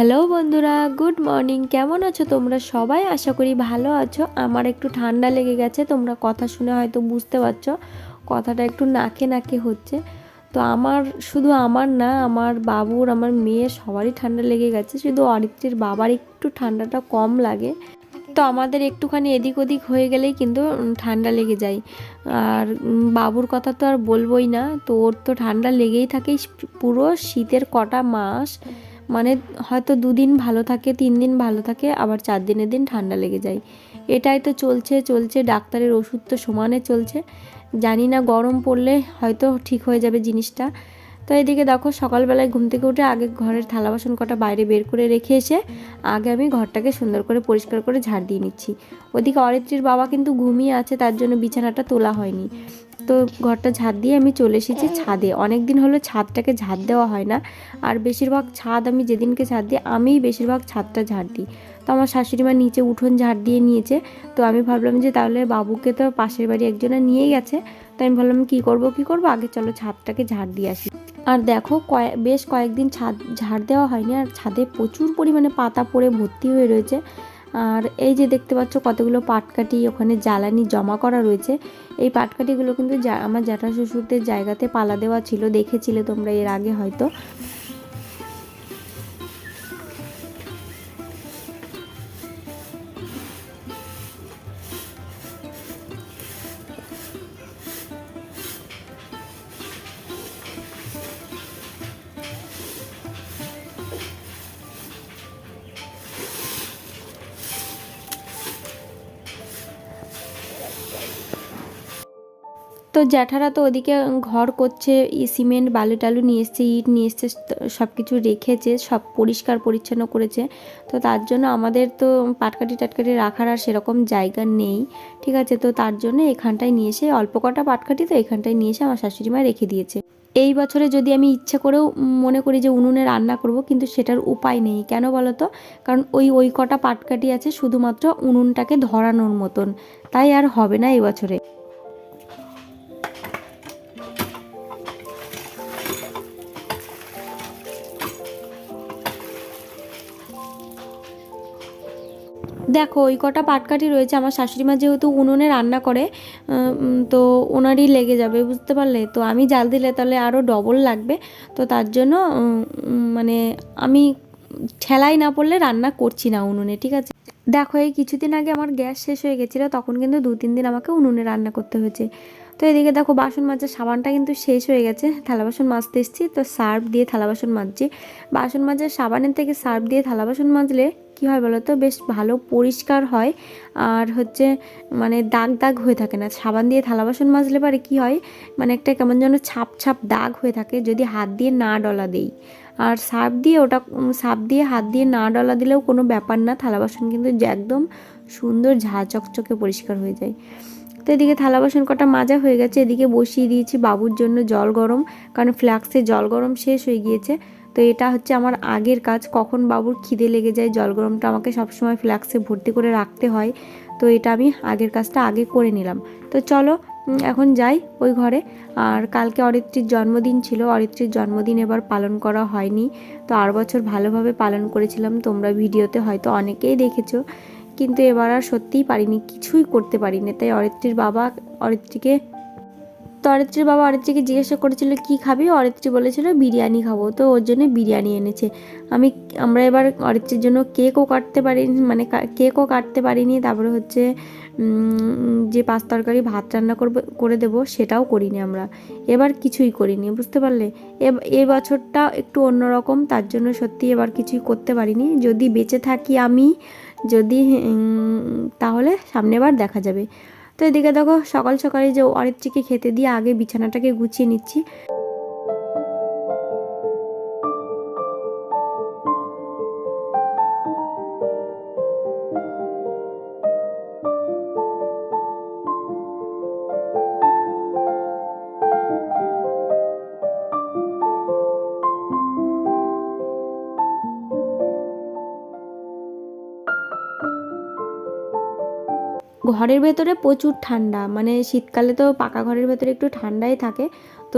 Hello বন্ধুরা, good morning. কেমন আছো তোমরা সবাই? আশা করি ভালো আছো। আমার একটু ঠান্ডা লেগে গেছে, তোমরা কথা শুনে হয়তো বুঝতে পারছ। কথাটা একটু নাকে নাকে হচ্ছে। তো আমার, শুধু আমার না, আমার বাবুর, আমার মেয়ে সবারই ঠান্ডা লেগে গেছে। শুধু অরিত্রের বাবার একটু ঠান্ডাটা কম লাগে। তো আমাদের একটুখানি এদিক ওদিক হয়ে গেলেই কিন্তু ঠান্ডা লেগে যায়। আর বাবুর কথা তো আর বলবোই না। তো ওর তো ঠান্ডা লেগেই থাকে। পুরো শীতের কটা মাস মানে হয়তো দুদিন ভালো থাকে তিন দিন ভালো থাকে, আবার চার দিনের দিন ঠান্ডা লেগে যায়। এটাই তো চলছে চলছে, ডাক্তারের ওষুধ তো সমানে চলছে। জানি না গরম পড়লে হয়তো ঠিক হয়ে যাবে জিনিসটা। তো এদিকে দেখো সকালবেলায় ঘুম থেকে উঠে আগে ঘরের থালা বাসন কটা বাইরে বের করে রেখে এসে আগে আমি ঘরটাকে সুন্দর করে পরিষ্কার করে ঝাড় দিয়ে নিচ্ছি। ওদিকে অরিত্রীর বাবা কিন্তু ঘুমিয়ে আছে, তার জন্য বিছানাটা তোলা হয়নি। তো ঘরটা ঝাড় দিয়ে আমি চলে এসেছি ছাদে। অনেক দিন হলো ছাদটাকে ঝাড় দেওয়া হয় না। আর বেশিরভাগ ছাদ আমি যেদিনকে ঝাড় দিই, আমিই বেশিরভাগ ছাদটা ঝাড় দিই। তো আমার শাশুড়ি মা নিচে উঠোন ঝাড় দিয়ে নিয়েছে। তো আমি ভাবলাম যে তাহলে বাবুকে তো পাশের বাড়ি একজনে নিয়ে গেছে। তো আমি ভাবলাম কী করব কী করব? আগে চলো ছাদটাকে ঝাড় দিয়ে আসি। আর দেখো কয়েক বেশ কয়েকদিন ছাদ, ঝাড় দেওয়া হয়নি আর ছাদে প্রচুর পরিমাণে পাতা পড়ে ভর্তি হয়ে রয়েছে। আর এই যে দেখতে পাচ্ছ কতগুলো পাটকাঠি ওখানে জ্বালানি জমা করা রয়েছে। এই পাটকাঠিগুলো কিন্তু আমার জ্যাঠা শ্বশুরদের জায়গাতে পালা দেওয়া ছিল, দেখেছিলে তোমরা এর আগে হয়তো। তো জ্যাঠারা তো ওদিকে ঘর করছে সিমেন্ট, বালু টালু নিয়ে এসছে, ইট নিয়ে এসছে সব কিছু রেখেছে, সব পরিষ্কার পরিচ্ছন্ন করেছে। তো তার জন্য আমাদের তো পাটকাঠি টাটকাটি রাখার আর সেরকম জায়গা নেই, ঠিক আছে? তো তার জন্য এখানটায় নিয়ে এসে, অল্প কটা পাটকাঠি তো এখানটায় নিয়ে এসে আমার শাশুড়ি মা রেখে দিয়েছে। এই বছরে যদি আমি ইচ্ছা করেও মনে করি যে উনুনে রান্না করব, কিন্তু সেটার উপায় নেই। কেন বলো তো কারণ ওই ওই কটা পাটকাঠি আছে, শুধুমাত্র উনুনটাকে ধরানোর মতন। তাই আর হবে না এই বছরে। দেখো, ওই কটা পাটকাঠি রয়েছে, আমার শাশুড়ি মা যেহেতু উনুনে রান্না করে তো ওনারই লেগে যাবে, বুঝতে পারলে? তো আমি জাল দিলে তাহলে আরও ডবল লাগবে। তো তার জন্য মানে আমি ঠেলাই না পড়লে রান্না করছি না উনুনে, ঠিক আছে? দেখো, এই কিছুদিন আগে আমার গ্যাস শেষ হয়ে গেছিল, তখন কিন্তু দু, তিন দিন আমাকে উনুনে রান্না করতে হয়েছে। তো এদিকে দেখো, বাসন মাজার সাবানটা কিন্তু শেষ হয়ে গেছে, থালা বাসন মাজতে এসেছি, তো সার্ফ দিয়ে থালা বাসন মাজছি। বাসন মাজার সাবানের থেকে সার্ফ দিয়ে থালা বাসন মাজলে কী হয় বলো তো বেশ ভালো পরিষ্কার হয়। আর হচ্ছে মানে দাগ দাগ হয়ে থাকে না। সাবান দিয়ে থালা বাসন মাজলে পারে কী হয়? মানে একটা কেমন যেন ছাপ ছাপ দাগ হয়ে থাকে যদি হাত দিয়ে না ডলা দেই। আর সার্ফ দিয়ে ওটা, সার্ফ দিয়ে হাত দিয়ে না ডলা দিলেও কোনো ব্যাপার না। থালা বাসন কিন্তু একদম সুন্দর ঝা চকচকে পরিষ্কার হয়ে যায়। তো এদিকে থালা বাসন কটা মাজা হয়ে গেছে। এদিকে বসিয়ে দিয়েছি বাবুর জন্য জল গরম। কারণ ফ্লাক্সে জল গরম শেষ হয়ে গিয়েছে। তো এটা হচ্ছে আমার আগের কাজ, কখন বাবুর খিদে লেগে যায় জল গরমটা আমাকে সবসময় ফ্লাক্সে ভর্তি করে রাখতে হয়, তো এটা আমি আগের কাজটা আগে করে নিলাম। তো চলো এখন যাই ওই ঘরে। আর কালকে অরিত্রীর জন্মদিন ছিল, অরিত্রীর জন্মদিন এবার পালন করা হয়নি, তো আর বছর ভালোভাবে পালন করেছিলাম, তোমরা ভিডিওতে হয়তো অনেকেই দেখেছ, কিন্তু এবার আর সত্যিই পারিনি, কিছুই করতে পারিনি, তাই অরিত্রীর বাবা অরিত্রীকে তো অরিত্রীর বাবা অরিত্রীকে জিজ্ঞাসা করেছিল, কি খাবি? অরিত্রী বলেছিল, বিরিয়ানি খাব। তো ওর জন্য বিরিয়ানি এনেছে। আমি, আমরা এবার অরিত্রীর জন্য কেকও কাটতে পারিনি মানে কেকও কাটতে পারিনি। তারপরে হচ্ছে যে পাঁচ তরকারি ভাত রান্না করব, করে দেবো, সেটাও করিনি আমরা। এবার কিছুই করিনি, বুঝতে পারলে? এ বছরটা একটু অন্যরকম, তার জন্য সত্যি এবার কিছুই করতে পারিনি। যদি বেঁচে থাকি আমি, যদি তাহলে সামনেবার দেখা যাবে। তো এদিকে দেখো সকাল সকালে যে অরিত্রীকে খেতে দিয়ে আগে বিছানাটাকে গুছিয়ে নিচ্ছি। ঘরের ভেতরে প্রচুর ঠান্ডা মানে শীতকালে তো পাকা ঘরের ভেতরে একটু ঠান্ডাই থাকে, তো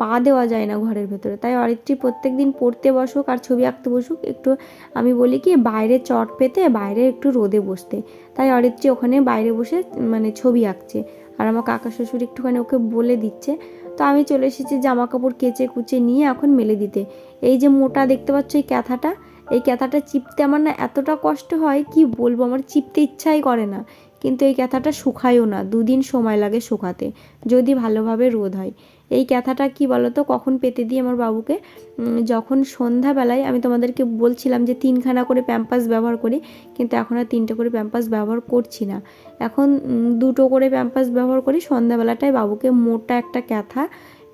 পা দেওয়া যায় না ঘরের ভেতরে। তাই অরিত্রী প্রত্যেক দিন পড়তে বসুক আর ছবি আঁকতে বসুক, একটু আমি বলি কি, বাইরে চট পেতে, বাইরে একটু রোদে বসতে। তাই অরিত্রী ওখানে বাইরে বসে মানে ছবি আঁকছে। আর আমার কাকা শ্বশুর একটুখানি ওকে বলে দিচ্ছে। তো আমি চলে এসেছি জামা কাপড় কেচে কুচে নিয়ে এখন মেলে দিতে। এই যে মোটা দেখতে পাচ্ছ এই ক্যাথাটা এই ক্যাথাটা চিপতে আমার না এতটা কষ্ট হয়, কি বলব? আমার চিপতে ইচ্ছাই করে না। কিন্তু এই ক্যাথাটা শুকায়ও না, দুদিন সময় লাগে শুকাতে, যদি ভালোভাবে রোদ হয়। এই ক্যাথাটা কি বলতো, কখন পেতে দিই আমার বাবুকে? যখন সন্ধ্যাবেলায় আমি তোমাদেরকে বলছিলাম যে তিনখানা করে প্যাম্পাস ব্যবহার করি, কিন্তু এখন আর তিনটে করে প্যাম্পাস ব্যবহার করছি না। এখন দুটো করে প্যাম্পাস ব্যবহার করি, সন্ধ্যাবেলাটায় বাবুকে মোটা একটা ক্যাথা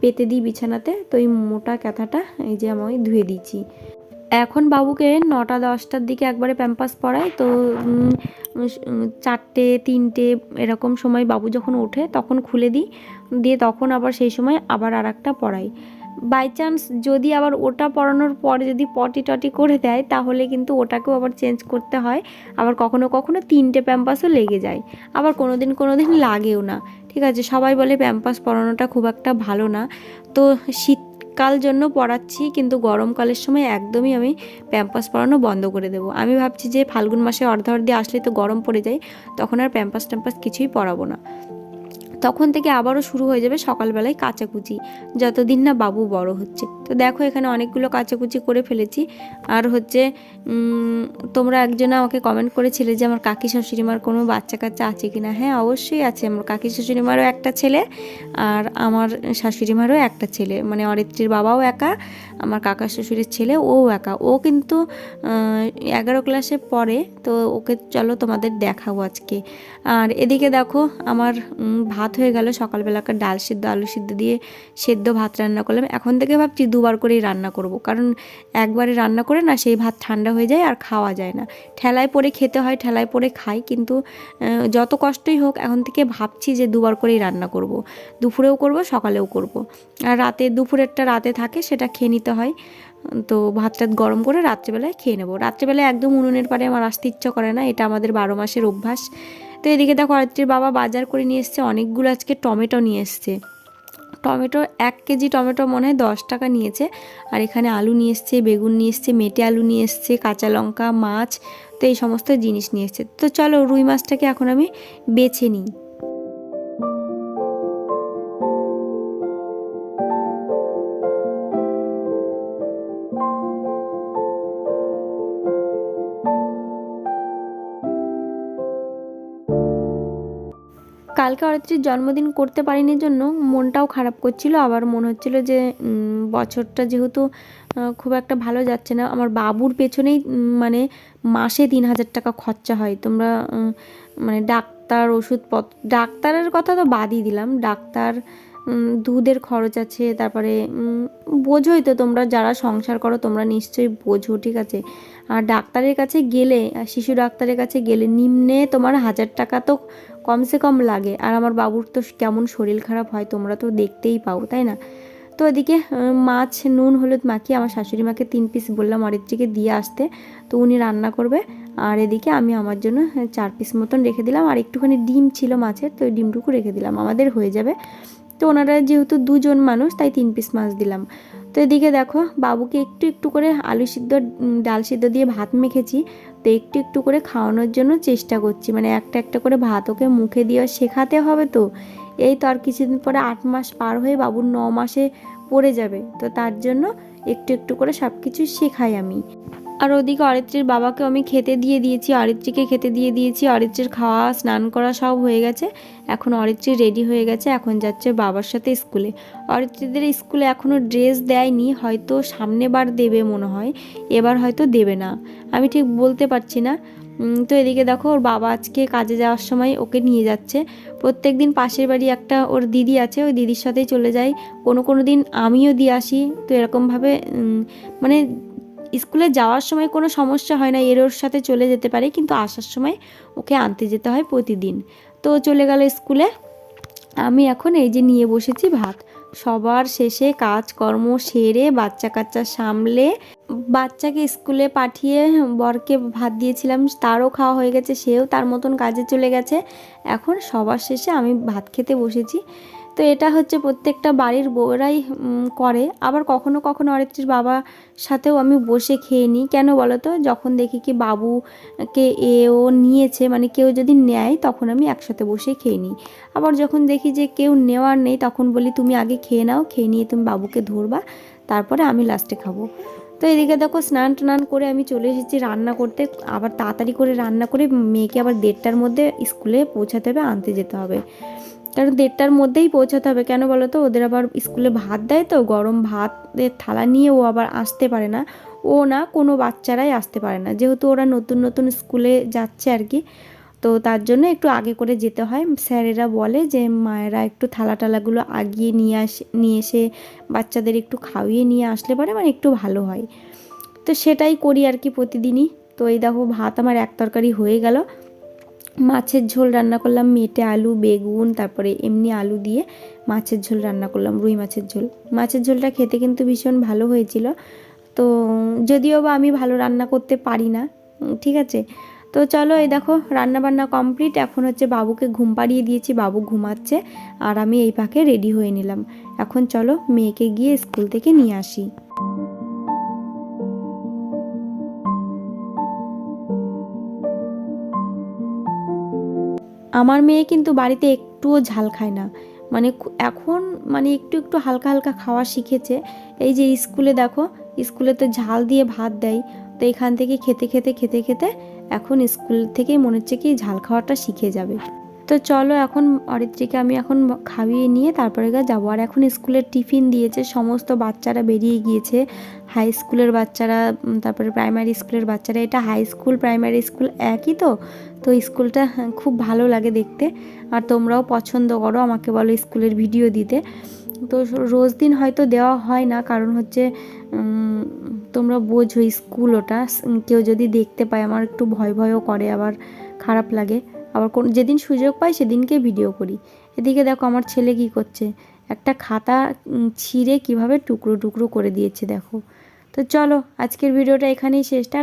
পেতে দিই বিছানাতে, তো এই মোটা ক্যাথাটা এই যে আমি ধুয়ে দিচ্ছি। এখন বাবুকে নটা দশটার দিকে একবারে প্যাম্পাস পরাই তো চারটে, তিনটে এরকম সময় বাবু যখন ওঠে তখন খুলে দিই, দিয়ে তখন আবার সেই সময় আবার আর একটা পড়াই। বাই চান্স যদি আবার ওটা পড়ানোর পরে যদি পটি টটি করে দেয়, তাহলে কিন্তু ওটাকেও আবার চেঞ্জ করতে হয়, আবার কখনো কখনো তিনটে প্যাম্পাসও লেগে যায়, আবার কোনো দিন কোনো দিন লাগেও না। ঠিক আছে, সবাই বলে প্যাম্পাস পরানোটা খুব একটা ভালো না, তো শীতকাল জন্য পড়াচ্ছি, কিন্তু গরমকালের সময় একদমই আমি প্যাম্পাস পরানো বন্ধ করে দেবো। আমি ভাবছি যে ফাল্গুন মাসে অর্ধ অর্ধে আসলে তো গরম পড়ে যায়, তখন আর প্যাম্পাস ট্যাম্পাস কিছুই পড়াবো না। তখন থেকে আবারও শুরু হয়ে যাবে সকালবেলায় কাচাকুচি, যতদিন না বাবু বড় হচ্ছে। তো দেখো এখানে অনেকগুলো কাচাকুচি করে ফেলেছি। আর হচ্ছে তোমরা একজনে আমাকে কমেন্ট করেছিলে যে আমার কাকি শাশুড়িমার কোনো বাচ্চা কাচ্চা আছে কি না হ্যাঁ অবশ্যই আছে। আমার কাকি শাশুড়িমারও একটা ছেলে আর আমার শাশুড়িমারও একটা ছেলে। মানে অরিত্রীর বাবাও একা, আমার কাকা শ্বশুরের ছেলে ও একা। ও কিন্তু এগারো ক্লাসে পড়ে, তো ওকে চলো তোমাদের দেখাবো আজকে। আর এদিকে দেখো, আমার ভাত হয়ে গেল। সকালবেলাকার ডাল সিদ্ধ, আলু সিদ্ধ দিয়ে সেদ্ধ ভাত রান্না করলাম। এখন থেকে ভাবছি দুবার করেই রান্না করব। কারণ একবারে রান্না করে না সেই ভাত ঠান্ডা হয়ে যায় আর খাওয়া যায় না। ঠেলায় পরে খেতে হয়, ঠেলায় পরে খাই কিন্তু যত কষ্টই হোক এখন থেকে ভাবছি যে দুবার করেই রান্না করব। দুপুরেও করব, সকালেও করব। আর রাতে দুপুরেরটা রাতে থাকে সেটা খেয়ে নিতে হয়। তো ভাত টাত গরম করে রাত্রেবেলায় খেয়ে নেব। রাত্রেবেলায় একদম উনুনের পারে আমার আসতে ইচ্ছা করে না, এটা আমাদের বারো মাসের অভ্যাস। তো এদিকে দেখো আরতির বাবা বাজার করে নিয়ে এসছে, অনেকগুলো আজকে টমেটো নিয়ে এসছে। টমেটো, এক কেজি টমেটো মনে হয় দশ টাকা নিয়েছে। আর এখানে আলু নিয়ে এসছে, বেগুন নিয়ে এসছে, মেটে আলু নিয়ে এসছে, কাঁচা লঙ্কা, মাছ, তো এই সমস্ত জিনিস নিয়ে এসছে। তো চলো রুই মাছটাকে এখন আমি বেছে নিই। কালকে অরিত্রীর জন্মদিন করতে পারিনি জন্য মনটাও খারাপ করছিল। আবার মনে হচ্ছিল যে বছরটা যেহেতু খুব একটা ভালো যাচ্ছে না। আমার বাবুর পেছনেই মানে মাসে তিন হাজার টাকা খরচা হয়। তোমরা মানে ডাক্তার, ওষুধপত্র, ডাক্তারের কথা তো বাদই দিলাম। ডাক্তার দুধের খরচ আছে, তারপরে বোঝোই তো তোমরা যারা সংসার করো, তোমরা নিশ্চয়ই বোঝো, ঠিক আছে? আর ডাক্তারের কাছে গেলে, শিশু ডাক্তারের কাছে গেলে নিম্নে তোমার হাজার টাকা তো কমসে কম লাগে। আর আমার বাবুর তো কেমন শরীর খারাপ হয়, তোমরা তো দেখতেই পাও, তাই না? তো এদিকে মাছ, নুন, হলুদ মাখিয়ে আমার শাশুড়ি মাকে তিন পিস বললাম অরিত্রীকে দিয়ে আসতে। তো উনি রান্না করবে। আর এদিকে আমি আমার জন্য চার পিস মতন রেখে দিলাম। আর একটুখানি ডিম ছিল মাছের, তো ওই ডিমটুকু রেখে দিলাম। আমাদের হয়ে যাবে। তো ওনারা যেহেতু দুজন মানুষ, তাই তিন পিস মাছ দিলাম। তো এদিকে দেখো, বাবুকে একটু একটু করে আলু সিদ্ধ ডাল সিদ্ধ দিয়ে ভাত মেখেছি। তো একটু একটু করে খাওয়ানোর জন্য চেষ্টা করছি। মানে একটা একটা করে ভাত ওকে মুখে দিয়ে শেখাতে হবে তো। এই তো আর কিছুদিন পরে আট মাস পার হয়ে বাবুর ন মাসে পড়ে যাবে। তো তার জন্য একটু একটু করে সব কিছু শেখাই আমি। আর ওদিকে অরিত্রীর বাবাকে আমি খেতে দিয়ে দিয়েছি অরিত্রীকে খেতে দিয়ে দিয়েছি অরিত্রীর খাওয়া, স্নান করা সব হয়ে গেছে। এখন অরিত্রী রেডি হয়ে গেছে, এখন যাচ্ছে বাবার সাথে স্কুলে অরিত্রীদের স্কুলে এখনও ড্রেস দেয়নি, হয়তো সামনে বার দেবে মনে হয়, এবার হয়তো দেবে না। আমি ঠিক বলতে পারছি না। তো এদিকে দেখো, ওর বাবা আজকে কাজে যাওয়ার সময় ওকে নিয়ে যাচ্ছে। প্রত্যেক দিন পাশের বাড়ি একটা ওর দিদি আছে, ওই দিদির সাথেই চলে যাই কোনো কোনো দিন আমিও দিয়ে আসি, তো এরকমভাবে মানে স্কুলে যাওয়ার সময় কোনো সমস্যা হয় না, এর ওর সাথে চলে যেতে পারে, কিন্তু আসার সময় ওকে আনতে যেতে হয় প্রতিদিন। তো চলে গেল স্কুলে। আমি এখন এই যে নিয়ে বসেছি ভাত। সবার শেষে কাজকর্ম সেরে বাচ্চা কাচ্চা সামলে বাচ্চাকে স্কুলে পাঠিয়ে বরকে ভাত দিয়েছিলাম, তারও খাওয়া হয়ে গেছে, সেও তার মতন কাজে চলে গেছে। এখন সবার শেষে আমি ভাত খেতে বসেছি। তো এটা হচ্ছে প্রত্যেকটা বাড়ির বউরাই করে। আবার কখনো কখনো অরিত্রীর বাবার সাথেও আমি বসে খেয়ে নিই। কেন বলো তো যখন দেখি কি বাবুকে এ ও নিয়েছে মানে কেউ যদি নেয়, তখন আমি একসাথে বসে খেয়ে নিই। আবার যখন দেখি যে কেউ নেওয়ার নেই, তখন বলি, তুমি আগে খেয়ে নাও, খেয়ে নিয়ে তুমি বাবুকে ধরবা, তারপরে আমি লাস্টে খাব। তো এদিকে দেখো স্নান টান করে আমি চলে এসেছি রান্না করতে। আবার তাড়াতাড়ি করে রান্না করে মেয়েকে আবার দেড়টার মধ্যে স্কুলে পৌঁছাতে হবে, আনতে যেতে হবে। কারণ দেড়টার মধ্যেই পৌঁছাতে হবে। কেন বলো তো? ওদের আবার স্কুলে ভাত দেয় তো, গরম ভাতের থালা নিয়ে ও আবার আসতে পারে না। ও না, কোনো বাচ্চারাই আসতে পারে না। যেহেতু ওরা নতুন নতুন স্কুলে যাচ্ছে আর কি, তো তার জন্য একটু আগে করে যেতে হয়। স্যারেরা বলে যে, মায়েরা একটু থালা টালাগুলো আগিয়ে নিয়ে আসে, নিয়ে এসে বাচ্চাদের একটু খাইয়ে নিয়ে আসলে পরে মানে একটু ভালো হয়। তো সেটাই করি আর কি প্রতিদিনই। তো এই দেখো, ভাত আমার এক তরকারি হয়ে গেল। মাছের ঝোল রান্না করলাম, মেটে আলু, বেগুন, তারপরে এমনি আলু দিয়ে মাছের ঝোল রান্না করলাম, রুই মাছের ঝোল। মাছের ঝোলটা খেতে কিন্তু ভীষণ ভালো হয়েছিল। তো যদিও বা আমি ভালো রান্না করতে পারি না ঠিক আছে? তো চলো এই দেখো রান্না বান্না কমপ্লিট। এখন হচ্ছে বাবুকে ঘুম পাড়িয়ে দিয়েছি, বাবু ঘুমাচ্ছে আর আমি এই পাকে রেডি হয়ে নিলাম। এখন চলো মেয়েকে গিয়ে স্কুল থেকে নিয়ে আসি। আমার মেয়ে কিন্তু বাড়িতে একটুও ঝাল খায় না। মানে এখন মানে একটু একটু হালকা হালকা খাওয়া শিখেছে। এই যে স্কুলে দেখো, স্কুলে তো ঝাল দিয়ে ভাত দেয়। তো এখান থেকে খেতে খেতে খেতে খেতে এখন স্কুল থেকে মনে হচ্ছে কি ঝাল খাওয়াটা শিখে যাবে। তো চলো এখন অরিত্রীকে আমি এখন খাইয়ে নিয়ে তারপরে যাব। আর এখন স্কুলের টিফিন দিয়েছে সমস্ত বাচ্চারা বেরিয়ে গিয়েছে। হাই স্কুলের বাচ্চারা তারপরে প্রাইমারি স্কুলের বাচ্চারা এটা হাই স্কুল প্রাইমারি স্কুল একই তো? তো স্কুলটা হ্যাঁ, খুব ভালো লাগে দেখতে। আর তোমরাও পছন্দ করো আমাকে বলো স্কুলের ভিডিও দিতে। তো রোজ দিন হয়তো দেওয়া হয় না কারণ হচ্ছে তোমরা বোঝো স্কুল ওটা। কেউ যদি দেখতে পায় আমার একটু ভয় ভয়ও করে আবার খারাপ লাগে। আবার কোন যেদিন সুযোগ পাই সেদিনকে ভিডিও করি। এদিকে দেখো আমার ছেলে কি করছে? একটা খাতা ছিঁড়ে কীভাবে টুকরো টুকরো করে দিয়েছে দেখো। তো চলো, আজকের ভিডিওটা এখানেই শেষটা